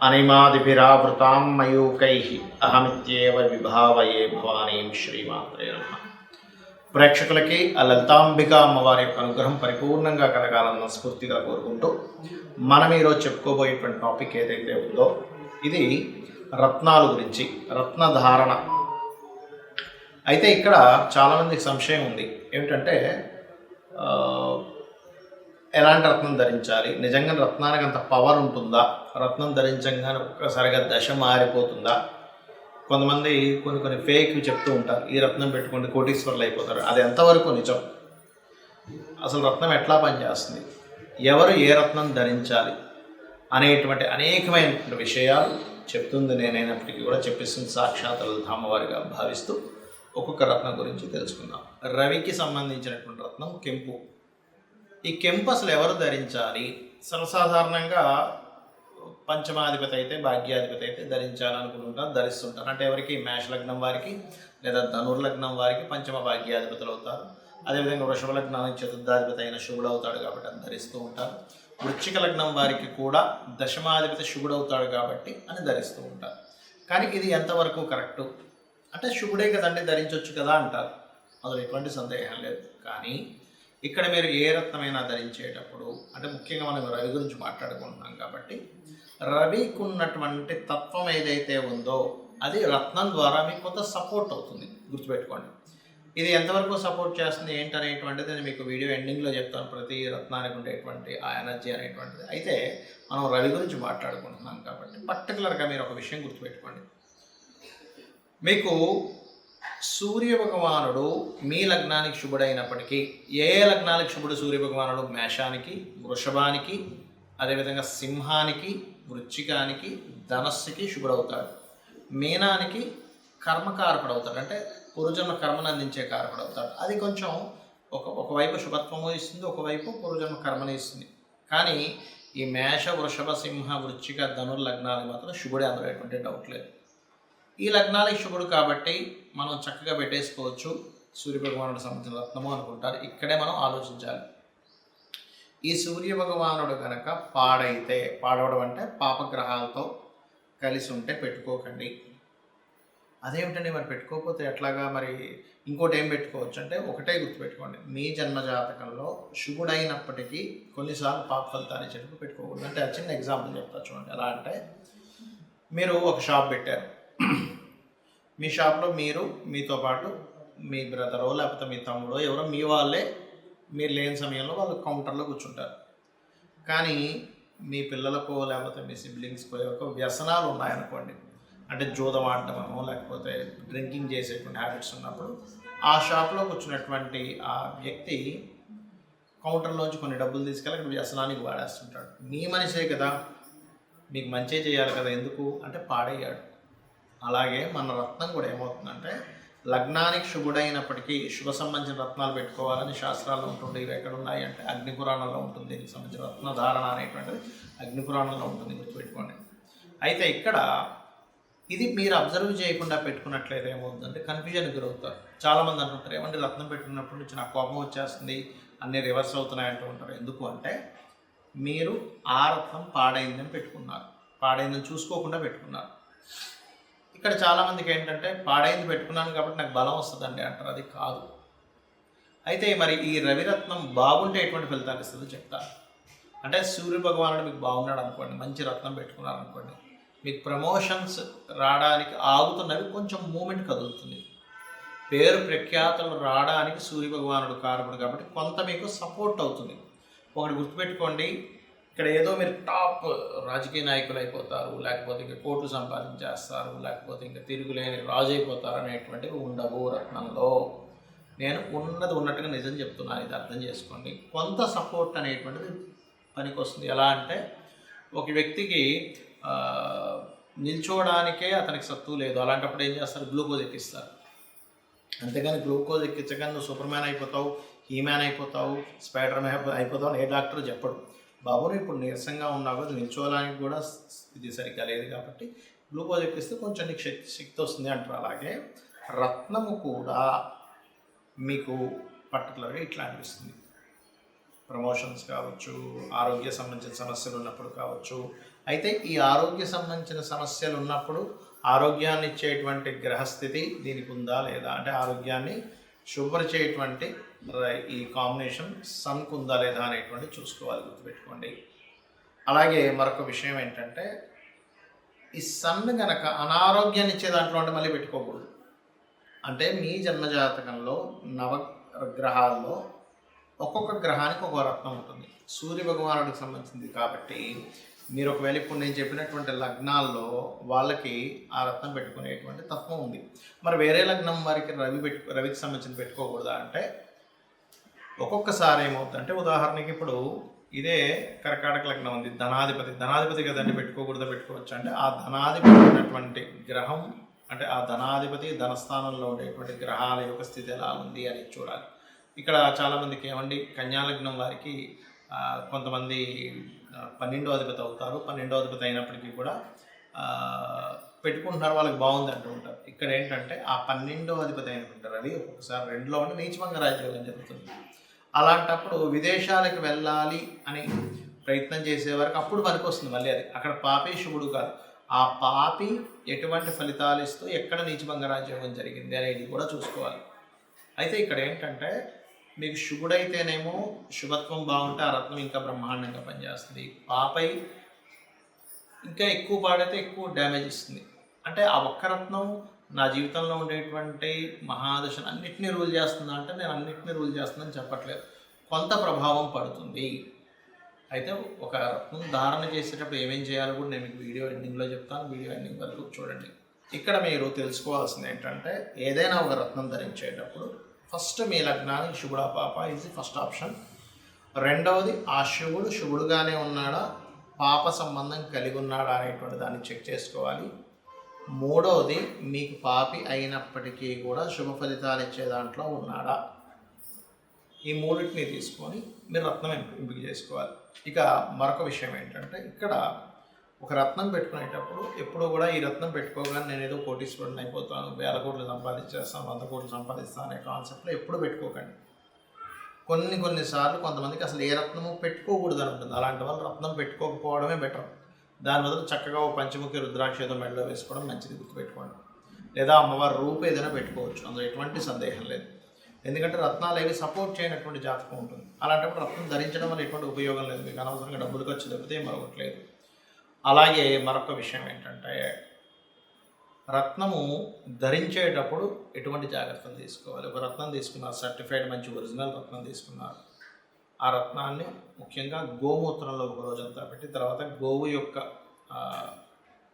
అనిమాదిభిరావృతాం మయూకై అహమిత్యేవ విభావయే భవానీం శ్రీమాత్రే నమ ప్రేక్షకులకి ఆ లలితాంబిక అమ్మవారి యొక్క అనుగ్రహం పరిపూర్ణంగా కలగాలన్న స్ఫూర్తిగా కోరుకుంటూ మనం ఈరోజు చెప్పుకోబోయేటువంటి టాపిక్ ఏదైతే ఉందో ఇది రత్నాల గురించి రత్నధారణ. అయితే ఇక్కడ చాలామందికి సంశయం ఉంది. ఏమిటంటే ఎలాంటి రత్నం ధరించాలి? నిజంగా రత్నానికి అంత పవర్ ఉంటుందా? రత్నం ధరించగానే ఒక్కసారిగా దశ మారిపోతుందా? కొంతమంది కొన్ని కొన్ని ఫేక్ చెప్తూ ఉంటారు. ఈ రత్నం పెట్టుకుంటే కోటీశ్వర్లు అయిపోతారు. అది ఎంతవరకు నిజం? అసలు రత్నం ఎట్లా పనిచేస్తుంది? ఎవరు ఏ రత్నం ధరించాలి? అనేటువంటి అనేకమైనటువంటి విషయాలు చెప్తుంది నేనైనప్పటికీ కూడా చెప్పిస్తుంది సాక్షాత్ ధామవారిగా భావిస్తూ ఒక్కొక్క రత్నం గురించి తెలుసుకుందాం. రవికి సంబంధించినటువంటి రత్నం కెంపు. ఈ కెంపు అసలు ఎవరు ధరించాలి? సర్వసాధారణంగా పంచమాధిపతి అయితే భాగ్యాధిపతి అయితే ధరించాలనుకుంటుంటారు ధరిస్తుంటారు. అంటే ఎవరికి? మేష లగ్నం వారికి లేదా ధనుర్ లగ్నం వారికి పంచమ భాగ్యాధిపతులు అవుతారు. అదేవిధంగా వృషభ లగ్నానికి చతుర్థాధిపతి అయిన శుభుడు అవుతాడు కాబట్టి అని ధరిస్తూ ఉంటారు. వృచ్చిక లగ్నం వారికి కూడా దశమాధిపతి శుభుడు అవుతాడు కాబట్టి అని ధరిస్తూ ఉంటారు. కానీ ఇది ఎంతవరకు కరెక్టు? అంటే శుభుడే కదండి ధరించవచ్చు కదా అంటారు. అందులో ఎటువంటి సందేహం లేదు. కానీ ఇక్కడ మీరు ఏ రత్నమైనా ధరించేటప్పుడు అంటే ముఖ్యంగా మనం రవి గురించి మాట్లాడుకుంటున్నాం కాబట్టి రవికి ఉన్నటువంటి తత్వం ఏదైతే ఉందో అది రత్నం ద్వారా మీకు కొంత సపోర్ట్ అవుతుంది. గుర్తుపెట్టుకోండి. ఇది ఎంతవరకు సపోర్ట్ చేస్తుంది ఏంటనేటువంటిది నేను మీకు వీడియో ఎండింగ్లో చెప్తాను. ప్రతి రత్నానికి ఉండేటువంటి ఆ ఎనర్జీ అనేటువంటిది. అయితే మనం రవి గురించి మాట్లాడుకుంటున్నాం కాబట్టి పర్టికులర్గా మీరు ఒక విషయం గుర్తుపెట్టుకోండి. మీకు సూర్య భగవానుడు మీ లగ్నానికి శుభుడైనప్పటికీ ఏ లగ్నానికి శుభుడు సూర్య భగవానుడు మేషానికి వృషభానికి అదేవిధంగా సింహానికి వృచ్చికానికి ధనస్సుకి శుభుడవుతాడు. మీనానికి కర్మకారకుడు అవుతాడు అంటే పురుజన్మ కర్మను అందించే కారకుడు అవుతాడు అది కొంచెం ఒక ఒకవైపు శుభత్వము ఇస్తుంది ఒకవైపు పురుజన్మ కర్మను ఇస్తుంది. కానీ ఈ మేష వృషభ సింహ వృచ్చిక ధనుర్ లగ్నాలు మాత్రం శుభుడే అందులో ఎటువంటి డౌట్ లేదు. ఈ లగ్నాలకి శుభుడు కాబట్టి మనం చక్కగా పెట్టేసుకోవచ్చు. సూర్య భగవానుడు సంబంధించిన రత్నము అనుకుంటారు. ఇక్కడే మనం ఆలోచించాలి. ఈ సూర్య భగవానుడు కనుక పాడైతే పాడవడం అంటే పాపగ్రహాలతో కలిసి ఉంటే పెట్టుకోకండి. అదేమిటండి మరి పెట్టుకోకపోతే ఎట్లాగా మరి ఇంకోటి ఏం పెట్టుకోవచ్చు అంటే ఒకటే గుర్తుపెట్టుకోండి. మీ జన్మ జాతకంలో శుభుడైనప్పటికీ కొన్నిసార్లు పాప ఫలితాన్ని చెప్పి పెట్టుకోకూడదు. అంటే చిన్న ఎగ్జాంపుల్ చెప్తా చూడండి. ఎలా అంటే మీరు ఒక షాప్ పెట్టారు. మీ షాప్లో మీరు మీతో పాటు మీ బ్రదరో లేకపోతే మీ తమ్ముడో ఎవరో మీ వాళ్ళే మీరు లేని సమయంలో వాళ్ళు కౌంటర్లో కూర్చుంటారు. కానీ మీ పిల్లలకో లేకపోతే మీ సిబ్లింగ్స్కో యొక్క వ్యసనాలు ఉన్నాయనుకోండి. అంటే జూదం ఆడటమో లేకపోతే డ్రింకింగ్ చేసేటువంటి హ్యాబిట్స్ ఉన్నప్పుడు ఆ షాప్లో కూర్చున్నటువంటి ఆ వ్యక్తి కౌంటర్లోంచి కొన్ని డబ్బులు తీసుకెళ్ళి అక్కడ వ్యసనానికి వాడేస్తుంటాడు. మీ మనిషే కదా మీకు మంచి చేయాలి కదా ఎందుకు? అంటే పాడయ్యాడు. అలాగే మన రత్నం కూడా ఏమవుతుందంటే లగ్నానికి శుభుడైనప్పటికీ శుభ సంబంధించిన రత్నాలు పెట్టుకోవాలని శాస్త్రాల్లో ఉంటుంది ఇవి ఎక్కడ ఉన్నాయి అంటే అగ్ని పురాణంలో ఉంటుంది దీనికి సంబంధించిన రత్నధారణ అనేటువంటిది అగ్ని పురాణంలో ఉంటుంది గుర్తుపెట్టుకోండి. అయితే ఇక్కడ ఇది మీరు అబ్జర్వ్ చేయకుండా పెట్టుకున్నట్లయితే ఏమవుతుందంటే కన్ఫ్యూజన్ గురవుతారు. చాలామంది అంటుంటారు ఏమంటే రత్నం పెట్టుకున్నప్పటి నుంచి నాకు కోపం వచ్చేస్తుంది అన్నీ రివర్స్ అవుతున్నాయి అంటూ ఉంటారు. ఎందుకు అంటే మీరు ఆ రత్నం పాడైందని పెట్టుకున్నారు. పాడైందని చూసుకోకుండా పెట్టుకున్నారు. ఇక్కడ చాలామందికి ఏంటంటే పాడైంది పెట్టుకున్నాను కాబట్టి నాకు బలం వస్తుందండి అంటారు. అది కాదు. అయితే మరి ఈ రవిరత్నం బాగుంటే ఎటువంటి ఫలితాలు ఇస్తుందో చెప్తాను అంటే సూర్య భగవానుడు మీకు బాగున్నాడు అనుకోండి మంచి రత్నం పెట్టుకున్నారు అనుకోండి మీకు ప్రమోషన్స్ రావడానికి ఆగుతున్నవి కొంచెం మూమెంట్ కదులుతుంది. పేరు ప్రఖ్యాతలు రావడానికి సూర్య భగవానుడు కారకుడు కాబట్టి కొంత మీకు సపోర్ట్ అవుతుంది. ఒకటి గుర్తుపెట్టుకోండి ఇక్కడ ఏదో మీరు టాప్ రాజకీయ నాయకులు అయిపోతారు లేకపోతే ఇంకా కోట్లు సంపాదించేస్తారు లేకపోతే ఇంకా తిరుగులేని రాజు అయిపోతారు అనేటువంటివి ఉండవు రత్నంలో. నేను ఉన్నది ఉన్నట్టుగా నిజం చెప్తున్నాను ఇది అర్థం చేసుకోండి. కొంత సపోర్ట్ అనేటువంటిది పనికి వస్తుంది ఎలా అంటే ఒక వ్యక్తికి నిల్చోవడానికే అతనికి సత్తు లేదు. అలాంటప్పుడు ఏం చేస్తారు? గ్లూకోజ్ ఎక్కిస్తారు. అంతేగాని గ్లూకోజ్ ఎక్కించగానే నువ్వు సూపర్ మ్యాన్ అయిపోతావు ఈ మ్యాన్ అయిపోతావు స్పైడర్ మ్యాన్ అయిపోతావు అని ఏ డాక్టర్ చెప్పడు. బాబు ఇప్పుడు నీరసంగా ఉన్నావు కూడా నిల్చోవడానికి కూడా ఇది సరిగ్గా లేదు కాబట్టి గ్లూకోజ్ ఎక్కిస్తే కొంచెం నీకు శక్తి శక్తి వస్తుంది అంటారు. అలాగే రత్నము కూడా మీకు పర్టికులర్గా ఇట్లా అనిపిస్తుంది. ప్రమోషన్స్ కావచ్చు ఆరోగ్య సంబంధించిన సమస్యలు ఉన్నప్పుడు కావచ్చు. అయితే ఈ ఆరోగ్య సంబంధించిన సమస్యలు ఉన్నప్పుడు ఆరోగ్యాన్ని ఇచ్చేటువంటి గ్రహస్థితి దీనికి ఉందా లేదా? అంటే ఆరోగ్యాన్ని శుభ్రచేటువంటి ర- ఈ కాంబినేషన్ సన్కు ఉందా లేదా అనేటువంటి చూసుకోవాలి గుర్తుపెట్టుకోండి. అలాగే మరొక విషయం ఏంటంటే ఈ సన్ గనక అనారోగ్యాన్ని ఇచ్చే దాంట్లో అంటే మళ్ళీ పెట్టుకోకూడదు. అంటే మీ జన్మజాతకంలో నవ గ్రహాల్లో ఒక్కొక్క గ్రహానికి ఒక రత్నం ఉంటుంది. సూర్య భగవానుడికి సంబంధించింది కాబట్టి మీరు ఒకవేళ ఇప్పుడు నేను చెప్పినటువంటి లగ్నాల్లో వాళ్ళకి ఆ రత్నం పెట్టుకునేటువంటి తత్వం ఉంది. మరి వేరే లగ్నం వారికి రవి పెట్టు రవికి సంబంధించిన పెట్టుకోకూడదా అంటే ఒక్కొక్కసారి ఏమవుతుందంటే ఉదాహరణకి ఇప్పుడు ఇదే కర్కాటక లగ్నం ఉంది ధనాధిపతి ధనాధిపతి కదండి పెట్టుకోకూడదా పెట్టుకోవచ్చు అంటే ఆ ధనాధిపతి ఉన్నటువంటి గ్రహం అంటే ఆ ధనాధిపతి ధనస్థానంలో ఉండేటువంటి గ్రహాల యొక్క స్థితి ఎలా ఉంది అని చూడాలి. ఇక్కడ చాలామందికి ఏమండి కన్యాలగ్నం వారికి కొంతమంది పన్నెండో అధిపతి అవుతారు పన్నెండో అధిపతి అయినప్పటికీ కూడా పెట్టుకుంటున్నారు వాళ్ళకి బాగుంది అంటూ ఉంటారు. ఇక్కడ ఏంటంటే ఆ పన్నెండో అధిపతి అయినటువంటి రవి ఒక్కొక్కసారి రెండులో ఉండి నీచభంగ రాజ్యోగం జరుగుతుంది. అలాంటప్పుడు విదేశాలకు వెళ్ళాలి అని ప్రయత్నం చేసే వరకు అప్పుడు పనికొస్తుంది మళ్ళీ అది. అక్కడ పాపే శుభుడు కాదు. ఆ పాపి ఎటువంటి ఫలితాలు ఇస్తూ ఎక్కడ నీచభంగరాజ్యోగం జరిగింది అనేది కూడా చూసుకోవాలి. అయితే ఇక్కడ ఏంటంటే మీకు శుభుడైతేనేమో శుభత్వం బాగుంటే ఆ రత్నం ఇంకా బ్రహ్మాండంగా పనిచేస్తుంది. పాపై ఇంకా ఎక్కువ పాడైతే ఎక్కువ డ్యామేజ్ ఇస్తుంది. అంటే ఆ ఒక్క రత్నం నా జీవితంలో ఉండేటువంటి మహాదశను అన్నింటినీ రూల్ చేస్తుందా అంటే నేను అన్నింటినీ రూల్ చేస్తుందని చెప్పట్లేదు. కొంత ప్రభావం పడుతుంది. అయితే ఒక రత్నం ధారణ చేసేటప్పుడు ఏమేం చేయాలో కూడా నేను మీకు వీడియో ఎండింగ్లో చెప్తాను. వీడియో ఎండింగ్ వరకు చూడండి. ఇక్కడ మీరు తెలుసుకోవాల్సింది ఏంటంటే ఏదైనా ఒక రత్నం ధరించేటప్పుడు ఫస్ట్ మీ లగ్నానికి శుభుడా పాప ఇది ఫస్ట్ ఆప్షన్ రెండవది ఆ శివుడు శుభుడుగానే ఉన్నాడా? పాప సంబంధం కలిగి ఉన్నాడా అనేటువంటి దాన్ని చెక్ చేసుకోవాలి. మూడవది మీకు పాపి అయినప్పటికీ కూడా శుభ ఫలితాలు ఇచ్చే దాంట్లో ఉన్నాడా? ఈ మూడింటిని తీసుకొని మీరు రత్నం ఎంపిక చేసుకోవాలి. ఇక మరొక విషయం ఏంటంటే ఇక్కడ ఒక రత్నం పెట్టుకునేటప్పుడు ఎప్పుడు కూడా ఈ రత్నం పెట్టుకోగానే నేను ఏదో కోటీశ్వరుని అయిపోతాను వేల కోట్లు సంపాదించేస్తాను వంద కోట్లు సంపాదిస్తాను అనే కాన్సెప్ట్లో ఎప్పుడు పెట్టుకోకండి. కొన్ని కొన్నిసార్లు కొంతమందికి అసలు ఏ రత్నము పెట్టుకోకూడదు అని ఉంటుంది. అలాంటి వాళ్ళు రత్నం పెట్టుకోకపోవడమే బెటర్. దాని బదులు చక్కగా ఓ పంచముఖి రుద్రాక్ష ఏదో మెడలో వేసుకోవడం మంచిది గుర్తుపెట్టుకోండి. లేదా అమ్మవారి రూపు ఏదైనా పెట్టుకోవచ్చు. అందులో ఎటువంటి సందేహం లేదు. ఎందుకంటే రత్నాలు ఏవి సపోర్ట్ చేయనటువంటి జాతకం ఉంటుంది. అలాంటప్పుడు రత్నం ధరించడం వల్ల ఎటువంటి ఉపయోగం లేదు. మీకు అనవసరంగా డబ్బులు ఖర్చు తప్పితే మరొకటి లేదు. అలాగే మరొక విషయం ఏంటంటే రత్నము ధరించేటప్పుడు ఎటువంటి జాగ్రత్తలు తీసుకోవాలి? ఒక రత్నం తీసుకున్నారు సర్టిఫైడ్ మంచి ఒరిజినల్ రత్నం తీసుకున్నారు. ఆ రత్నాన్ని ముఖ్యంగా గోమూత్రంలో ఒక రోజంతా పెట్టి తర్వాత గోవు యొక్క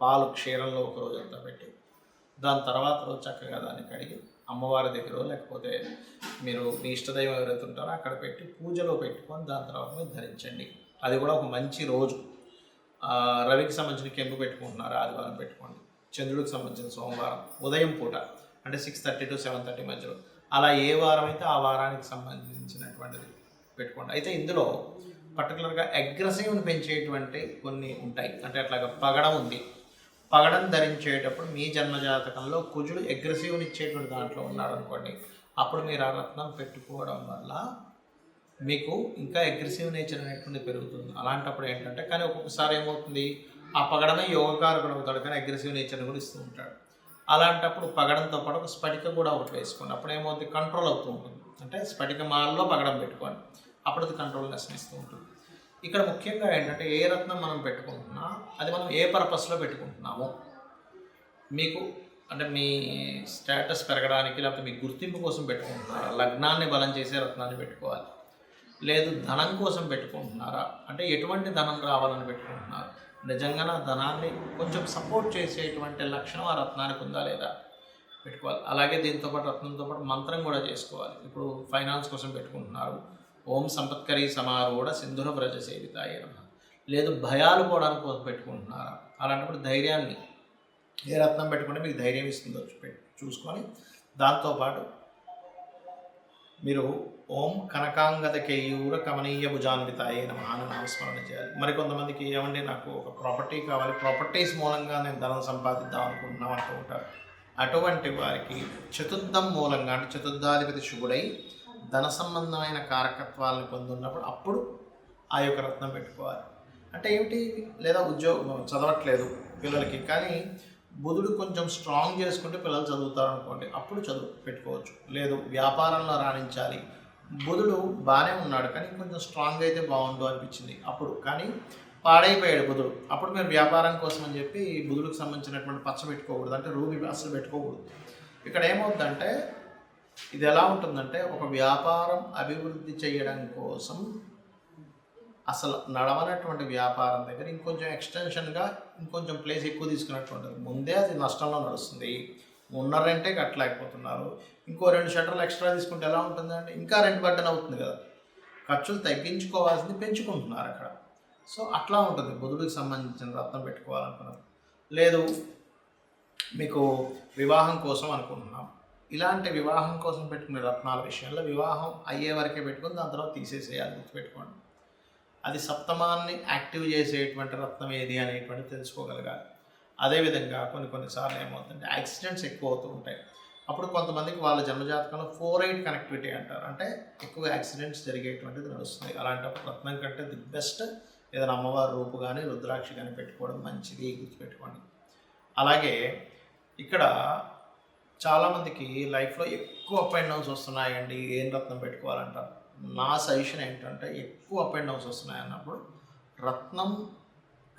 పాలు క్షీరంలో ఒక రోజంతా పెట్టి దాని తర్వాత రోజు చక్కగా దాన్ని కడిగి అమ్మవారి దగ్గర లేకపోతే మీరు మీ ఇష్టదైవం ఎవరైతే ఉంటారో అక్కడ పెట్టి పూజలో పెట్టుకొని దాని తర్వాత మీరు ధరించండి. అది కూడా ఒక మంచి రోజు. రవికి సంబంధించిన కెంపు పెట్టుకుంటున్నారు ఆదివారం పెట్టుకోండి. చంద్రుడికి సంబంధించిన సోమవారం ఉదయం పూట అంటే six thirty to seven thirty మధ్యలో. అలా ఏ వారం అయితే ఆ వారానికి సంబంధించినటువంటిది. పెట్టుకోండి. అయితే ఇందులో పర్టికులర్గా అగ్రెసివ్ని పెంచేటువంటి కొన్ని ఉంటాయి. అంటే అట్లాగా పగడం ఉంది. పగడం ధరించేటప్పుడు మీ జన్మజాతకంలో కుజుడు అగ్రెసివ్ని ఇచ్చేటువంటి దాంట్లో ఉన్నాడు అనుకోండి అప్పుడు మీరు ఆ రత్నం పెట్టుకోవడం వల్ల మీకు ఇంకా అగ్రెసివ్ నేచర్ అనేటువంటి పెరుగుతుంది. అలాంటప్పుడు ఏంటంటే కానీ ఒక్కొక్కసారి ఏమవుతుంది ఆ పగడమే యోగకారకుడు అవుతాడు కానీ అగ్రెసివ్ నేచర్ని కూడా ఇస్తూ ఉంటాడు. అలాంటప్పుడు పగడంతో పాటు ఒక స్ఫటిక కూడా ఒకటి వేసుకోండి. అప్పుడు ఏమవుతుంది కంట్రోల్ అవుతూ ఉంటుంది. అంటే స్ఫటిక మాల్లో పగడం పెట్టుకోండి అప్పుడు అది కంట్రోల్నెస్ ఇస్తూ ఉంటుంది. ఇక్కడ ముఖ్యంగా ఏంటంటే ఏ రత్నం మనం పెట్టుకుంటున్నా అది మనం ఏ పర్పస్లో పెట్టుకుంటున్నాము మీకు అంటే మీ స్టేటస్ పెరగడానికి లేకపోతే మీ గుర్తింపు కోసం పెట్టుకుంటున్నారా లగ్నాన్ని బలం చేసే రత్నాన్ని పెట్టుకోవాలి. లేదు ధనం కోసం పెట్టుకుంటున్నారా అంటే ఎటువంటి ధనం రావాలని పెట్టుకుంటున్నారు నిజంగా ధనాన్ని కొంచెం సపోర్ట్ చేసేటువంటి లక్షణం ఆ రత్నానికి ఉందా లేదా? పెట్టుకోవాలి. అలాగే దీంతో పాటు రత్నంతో పాటు మంత్రం కూడా చేసుకోవాలి. ఇప్పుడు ఫైనాన్స్ కోసం పెట్టుకుంటున్నారు. ఓం సంపత్కరీ సమారూఢ సింధుర వ్రజ సేవితాయ నమః. లేదు భయాలు పోవడానికి కోసం పెట్టుకుంటున్నారా? అలాంటప్పుడు ధైర్యాన్ని ఏ రత్నం పెట్టుకుంటే మీకు ధైర్యం ఇస్తుందో చూసుకొని దాంతోపాటు మీరు ఓం కనకాంగత కేయూర కమనీయ భుజాన్వితాయే నమ అని నామస్మరణ చేయాలి. మరి కొంతమందికి ఏమండి నాకు ఒక ప్రాపర్టీ కావాలి. ప్రాపర్టీస్ మూలంగా నేను ధనం సంపాదిద్దాం అనుకుంటున్నాం అంటూ ఉంటారు. అటువంటి వారికి చతుర్థం మూలంగా అంటే చతుర్థాధిపతి శుభుడై ధన సంబంధమైన కారకత్వాలను పొందున్నప్పుడు అప్పుడు ఆ యొక్క రత్నం పెట్టుకోవాలి. అంటే ఏమిటి? లేదా ఉద్యోగం చదవట్లేదు పిల్లలకి కానీ బుధుడు కొంచెం స్ట్రాంగ్ చేసుకుంటే పిల్లలు చదువుతారు అనుకోండి అప్పుడు చదువు పెట్టుకోవచ్చు. లేదు వ్యాపారంలో రాణించాలి. బుధుడు బాగానే ఉన్నాడు కానీ కొంచెం స్ట్రాంగ్ అయితే బాగుండు అనిపించింది అప్పుడు. కానీ పాడైపోయాడు బుధుడు. అప్పుడు మీరు వ్యాపారం కోసం అని చెప్పి బుధుడికి సంబంధించినటువంటి పచ్చ పెట్టుకోకూడదు అంటే రూబీ అసలు పెట్టుకోకూడదు. ఇక్కడ ఏమవుతుందంటే ఇది ఎలా ఉంటుందంటే ఒక వ్యాపారం అభివృద్ధి చేయడం కోసం అసలు నడవనటువంటి వ్యాపారం దగ్గర ఇంకొంచెం ఎక్స్టెన్షన్గా ఇంకొంచెం ప్లేస్ ఎక్కువ తీసుకున్నట్టు ఉంటుంది. ముందే అది నష్టంలో నడుస్తుంది. ఉన్న రెంటే కట్టలేకపోతున్నారు. ఇంకో రెండు షట్టర్లు ఎక్స్ట్రా తీసుకుంటే ఎలా ఉంటుందండి? ఇంకా రెంట్ బట్టన్ అవుతుంది కదా. ఖర్చులు తగ్గించుకోవాల్సింది పెంచుకుంటున్నారు అక్కడ. సో అట్లా ఉంటుంది. బుధుడికి సంబంధించిన రత్నం పెట్టుకోవాలనుకున్నాం. లేదు మీకు వివాహం కోసం అనుకుంటున్నాం. ఇలాంటి వివాహం కోసం పెట్టుకునే రత్నాల విషయంలో వివాహం అయ్యే వరకే పెట్టుకుని దాని తర్వాత తీసేసేయాలి గుర్తుపెట్టుకోండి. అది సప్తమాన్ని యాక్టివ్ చేసేటువంటి రత్నం ఏది అనేటువంటి తెలుసుకోగలగాలి. అదేవిధంగా కొన్ని కొన్నిసార్లు ఏమవుతుందంటే యాక్సిడెంట్స్ ఎక్కువ అవుతూ ఉంటాయి. అప్పుడు కొంతమందికి వాళ్ళ జన్మజాతకంలో ఫోర్ ఎయిట్ కనెక్టివిటీ అంటారు. అంటే ఎక్కువ యాక్సిడెంట్స్ జరిగేటువంటిది నడుస్తుంది. అలాంటప్పుడు రత్నం కంటే ది బెస్ట్ ఏదైనా అమ్మవారి రూపు కానీ రుద్రాక్ష కానీ పెట్టుకోవడం మంచిది గుర్తుపెట్టుకోండి. అలాగే ఇక్కడ చాలామందికి లైఫ్లో ఎక్కువ అప్ అండ్ డౌన్స్ వస్తున్నాయండి ఏం రత్నం పెట్టుకోవాలంటారు నా సజెషన్ ఏంటంటే ఎక్కువ అప్ అండ్ డౌన్స్ వస్తున్నాయి అన్నప్పుడు రత్నం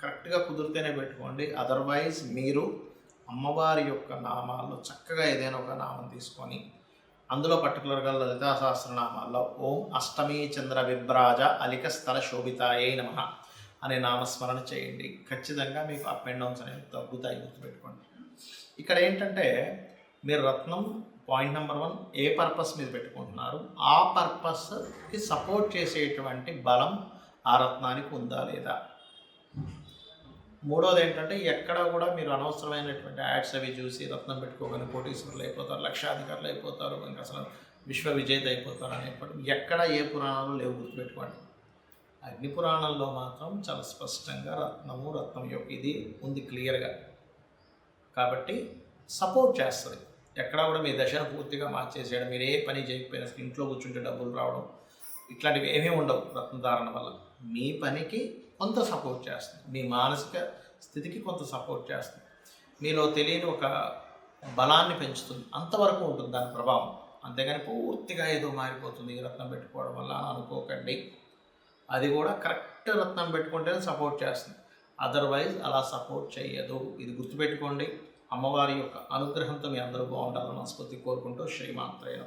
కరెక్ట్గా కుదిరితేనే పెట్టుకోండి. అదర్వైజ్ మీరు అమ్మవారి యొక్క నామాల్లో చక్కగా ఏదైనా ఒక నామం తీసుకొని అందులో పర్టికులర్గా లలితా సహస్రనామాల్లో ఓం అష్టమి చంద్ర విభ్రాజ అలిక స్థల శోభితాయే నమ అనే నామస్మరణ చేయండి. ఖచ్చితంగా మీకు అప్ అండ్ డౌన్స్ అనేవి తగ్గుతాయి గుర్తుపెట్టుకోండి. ఇక్కడ ఏంటంటే మీరు రత్నం పాయింట్ నెంబర్ వన్ ఏ పర్పస్ మీద పెట్టుకుంటున్నారు? ఆ పర్పస్కి సపోర్ట్ చేసేటువంటి బలం ఆ రత్నానికి ఉందా లేదా? మూడోది ఏంటంటే ఎక్కడ కూడా మీరు అనవసరమైనటువంటి యాడ్స్ అవి చూసి రత్నం పెట్టుకోగానే కోటీశ్వరులు అయిపోతారు లక్షాధికారులు అయిపోతారు ఇంకా అసలు విశ్వ విజేత అయిపోతారు అనేప్పుడు ఎక్కడ ఏ పురాణాలు లేవు గుర్తుపెట్టుకోండి. అగ్ని పురాణంలో మాత్రం చాలా స్పష్టంగా రత్నము రత్నం యొక్క ఇది ఉంది క్లియర్గా. కాబట్టి సపోర్ట్ చేస్తుంది. ఎక్కడ కూడా మీ దశను పూర్తిగా మార్చేసేయడం మీరు ఏ పని చేయకపోయినా ఇంట్లో కూర్చుంటే డబ్బులు రావడం ఇట్లాంటివి ఏమీ ఉండవు రత్నధారణ వల్ల. మీ పనికి కొంత సపోర్ట్ చేస్తుంది. మీ మానసిక స్థితికి కొంత సపోర్ట్ చేస్తుంది. మీలో తెలియని ఒక బలాన్ని పెంచుతుంది. అంతవరకు ఉంటుంది దాని ప్రభావం. అంతేగాని పూర్తిగా ఏదో మారిపోతుంది ఈ రత్నం పెట్టుకోవడం వల్ల అనుకోకండి. అది కూడా కరెక్ట్ రత్నం పెట్టుకుంటేనే సపోర్ట్ చేస్తుంది. అదర్వైజ్ అలా సపోర్ట్ చేయదు ఇది గుర్తుపెట్టుకోండి. అమ్మవారి యొక్క అనుగ్రహంతో మీ అందరూ బాగుండాలని మనస్ఫూర్తి కోరుకుంటూ శ్రీమాత్రేయ